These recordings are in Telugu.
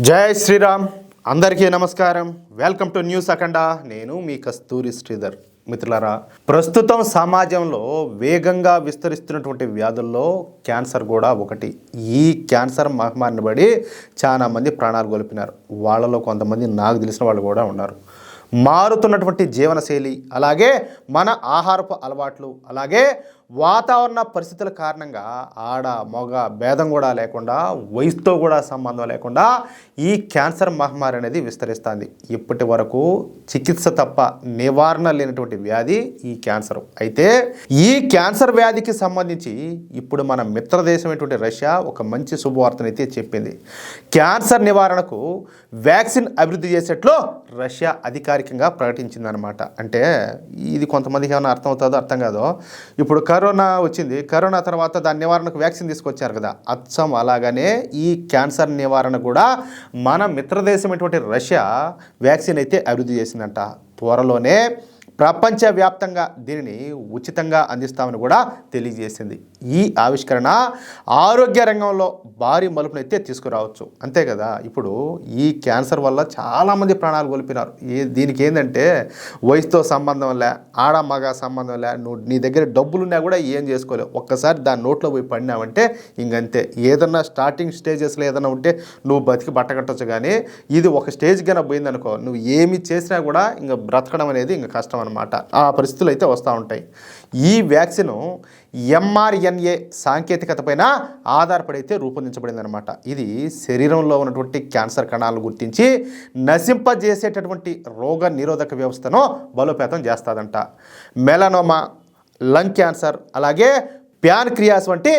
జై శ్రీరామ్. అందరికీ నమస్కారం. Welcome to news Akhanda. నేను మీ కస్తూరి శ్రీధర్. మిత్రులరా ప్రస్తుతం సమాజంలో వేగంగా విస్తరిస్తున్నటువంటి వ్యాధుల్లో క్యాన్సర్ కూడా ఒకటి. ఈ క్యాన్సర్ మహమ్మారిని బడి చాలామంది ప్రాణాలు కోల్పోయినారు. వాళ్ళలో కొంతమంది నాకు తెలిసిన వాళ్ళు కూడా ఉన్నారు. మారుతున్నటువంటి జీవనశైలి అలాగే మన ఆహారపు అలవాట్లు అలాగే వాతావరణ పరిస్థితుల కారణంగా ఆడ మగ భేదం కూడా లేకుండా వయసుతో కూడా సంబంధం లేకుండా ఈ క్యాన్సర్ మహమ్మారి అనేది విస్తరిస్తుంది. ఇప్పటి వరకు చికిత్స తప్ప నివారణ లేనటువంటి వ్యాధి ఈ క్యాన్సర్. అయితే ఈ క్యాన్సర్ వ్యాధికి సంబంధించి ఇప్పుడు మన మిత్ర దేశమైనటువంటి రష్యా ఒక మంచి శుభవార్తనైతే చెప్పింది. క్యాన్సర్ నివారణకు వ్యాక్సిన్ అభివృద్ధి చేసేట్లో రష్యా అధికారికంగా ప్రకటించిందనమాట అంటే ఇది కొంతమందికి ఏమైనా అర్థం అవుతుందో అర్థం కాదో ఇప్పుడు కరోనా కరోనా వచ్చింది. కరోనా తర్వాత దాని నివారణకు వ్యాక్సిన్ తీసుకొచ్చారు కదా. అచ్చం అలాగనే ఈ క్యాన్సర్ నివారణ కూడా మన మిత్రదేశమైనటువంటి రష్యా వ్యాక్సిన్ అయితే అభివృద్ధి చేసిందంట. త్వరలోనే ప్రపంచవ్యాప్తంగా దీనిని ఉచితంగా అందిస్తామని కూడా తెలియజేసింది. ఈ ఆవిష్కరణ ఆరోగ్య రంగంలో భారీ మలుపునైతే తీసుకురావచ్చు. అంతే కదా? ఇప్పుడు ఈ క్యాన్సర్ వల్ల చాలామంది ప్రాణాలు కోల్పోయినారు. దీనికి ఏంటంటే వయసుతో సంబంధం లే ఆడ మగ సంబంధం లే నువ్వు నీ దగ్గర డబ్బులున్నా కూడా ఏం చేసుకోలేవు. ఒక్కసారి దాని నోట్లో పోయి పడినావంటే ఇంకంతే. ఏదన్నా స్టార్టింగ్ స్టేజెస్లో ఏదైనా ఉంటే నువ్వు బతికి బట్టకట్టచ్చు కానీ ఇది ఒక స్టేజ్ కన్నా పోయిందనుకో నువ్వు ఏమి చేసినా కూడా ఇంకా బ్రతకడం అనేది ఇంకా కష్టం అనమాట ఆ పరిస్థితులు అయితే వస్తూ ఉంటాయి. ఈ వ్యాక్సిన్ ఎంఆర్ఎన్ఏ సాంకేతికత పైన ఆధారపడి అయితే ఇది శరీరంలో ఉన్నటువంటి క్యాన్సర్ కణాలను గుర్తించి నశింపజేసేటటువంటి రోగ నిరోధక వ్యవస్థను బలోపేతం చేస్తుందంట. మెలనోమా లంగ్ క్యాన్సర్ అలాగే ప్యాన్క్రియాస్ వంటి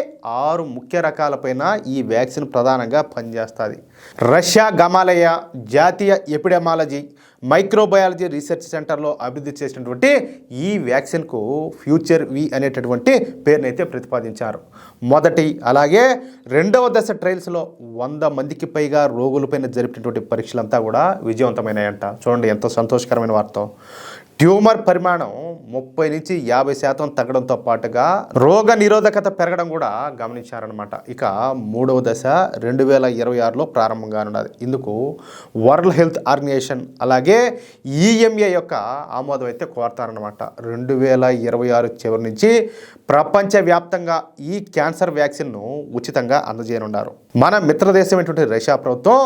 ఆరు ముఖ్య రకాలపైన ఈ వ్యాక్సిన్ ప్రధానంగా పనిచేస్తుంది. రష్యా గమాలయ జాతీయ ఎపిడెమాలజీ మైక్రోబయాలజీ రీసెర్చ్ సెంటర్లో అభివృద్ధి చేసినటువంటి ఈ వ్యాక్సిన్కు ఫ్యూచర్ వి అనేటటువంటి పేరునైతే ప్రతిపాదించారు. మొదటి అలాగే రెండవ దశ ట్రయల్స్లో వంద మందికి పైగా రోగులపైన జరిపినటువంటి పరీక్షలంతా కూడా విజయవంతమైనాయంట. చూడండి ఎంతో సంతోషకరమైన వార్త. ట్యూమర్ పరిమాణం ముప్పై నుంచి యాభై శాతం తగ్గడంతో పాటుగా రోగ నిరోధకత పెరగడం కూడా గమనించారనమాట ఇక మూడవ దశ రెండు వేల ఇరవై ఆరులో ప్రారంభంగా ఉన్నది ఇందుకు వరల్డ్ హెల్త్ ఆర్గనైజేషన్ అలాగే ఈఎంఏ యొక్క ఆమోదం అయితే కోరతారనమాట రెండు వేల ఇరవై ఆరు చివరి నుంచి ప్రపంచవ్యాప్తంగా ఈ క్యాన్సర్ వ్యాక్సిన్ను ఉచితంగా అందజేయనున్నారు. మన మిత్రదేశమైనటువంటి రష్యా ప్రభుత్వం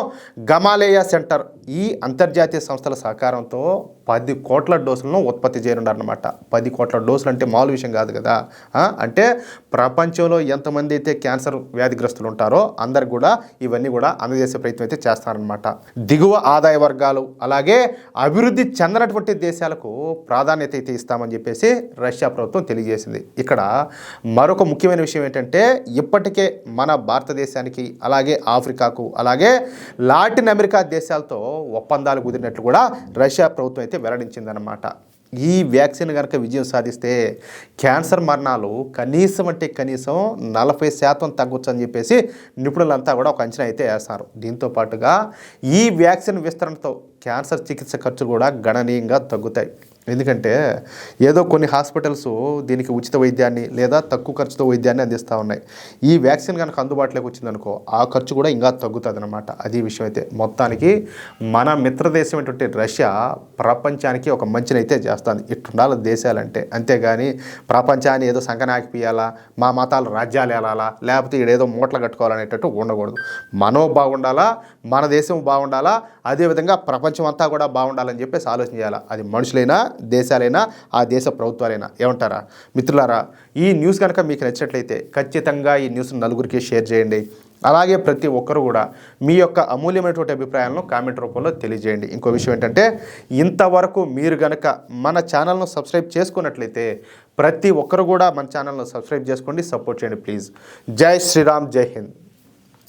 గమాలేయా సెంటర్ ఈ అంతర్జాతీయ సంస్థల సహకారంతో పది కోట్ల డోసులను ఉత్పత్తి చేయనున్నారనమాట పది కోట్ల డోసులు అంటే మామూలు విషయం కాదు కదా. అంటే ప్రపంచంలో ఎంతమంది అయితే క్యాన్సర్ వ్యాధిగ్రస్తులు ఉంటారో అందరికి కూడా ఇవన్నీ కూడా అందజేసే ప్రయత్నం అయితే చేస్తారనమాట దిగువ ఆదాయ వర్గాలు అలాగే అభివృద్ధి చెందనటువంటి దేశాలకు ప్రాధాన్యత అయితే ఇస్తామని చెప్పేసి రష్యా ప్రభుత్వం తెలియజేసింది. ఇక్కడ మరొక ముఖ్యమైన విషయం ఏంటంటే ఇప్పటికే మన భారతదేశానికి అలాగే ఆఫ్రికాకు అలాగే లాటిన్ అమెరికా దేశాలతో ఒప్పందాలు కుదిరినట్లు కూడా రష్యా ప్రభుత్వం అయితే వెల్లడించిందనమాట ఈ వ్యాక్సిన్ కనుక విజయం సాధిస్తే క్యాన్సర్ మరణాలు కనీసం అంటే కనీసం నలభై శాతం తగ్గొచ్చు అని చెప్పేసి నిపుణులంతా కూడా ఒక అంచనా అయితే వేస్తారు. దీంతో పాటుగా ఈ వ్యాక్సిన్ విస్తరణతో క్యాన్సర్ చికిత్స ఖర్చులు కూడా గణనీయంగా తగ్గుతాయి. ఎందుకంటే ఏదో కొన్ని హాస్పిటల్స్ దీనికి ఉచిత వైద్యాన్ని లేదా తక్కువ ఖర్చుతో వైద్యాన్ని అందిస్తూ ఉన్నాయి. ఈ వ్యాక్సిన్ కనుక అందుబాటులోకి వచ్చిందనుకో ఆ ఖర్చు కూడా ఇంకా తగ్గుతుంది అనమాట అది విషయం అయితే మొత్తానికి మన మిత్రదేశమైనటువంటి రష్యా ప్రపంచానికి ఒక మంచినైతే చేస్తుంది. ఇట్టుండాలి దేశాలంటే. అంతేగాని ప్రపంచాన్ని ఏదో సంకనాకిపియాలా మా మతాలు రాజ్యాలు వెళ్ళాలా లేకపోతే ఏదో మూటలు కట్టుకోవాలనేటట్టు ఉండకూడదు. మనో బాగుండాలా మన దేశం బాగుండాలా అదేవిధంగా ప్రపంచం అంతా కూడా బాగుండాలని చెప్పేసి ఆలోచన చేయాలి. అది మనుషులైనా దేశాలైనా ఆ దేశ ప్రభుత్వాలైనా. ఏమంటారా? మిత్రులారా ఈ న్యూస్ కనుక మీకు నచ్చినట్లయితే ఖచ్చితంగా ఈ న్యూస్ నలుగురికి షేర్ చేయండి. అలాగే ప్రతి ఒక్కరు కూడా మీ యొక్క అమూల్యమైనటువంటి అభిప్రాయాలను కామెంట్ రూపంలో తెలియజేయండి. ఇంకో విషయం ఏంటంటే ఇంతవరకు మీరు గనక మన ఛానల్ను సబ్స్క్రైబ్ చేసుకున్నట్లయితే ప్రతి ఒక్కరు కూడా మన ఛానల్ను సబ్స్క్రైబ్ చేసుకోండి సపోర్ట్ చేయండి ప్లీజ్. జై శ్రీరామ్ జై హింద్.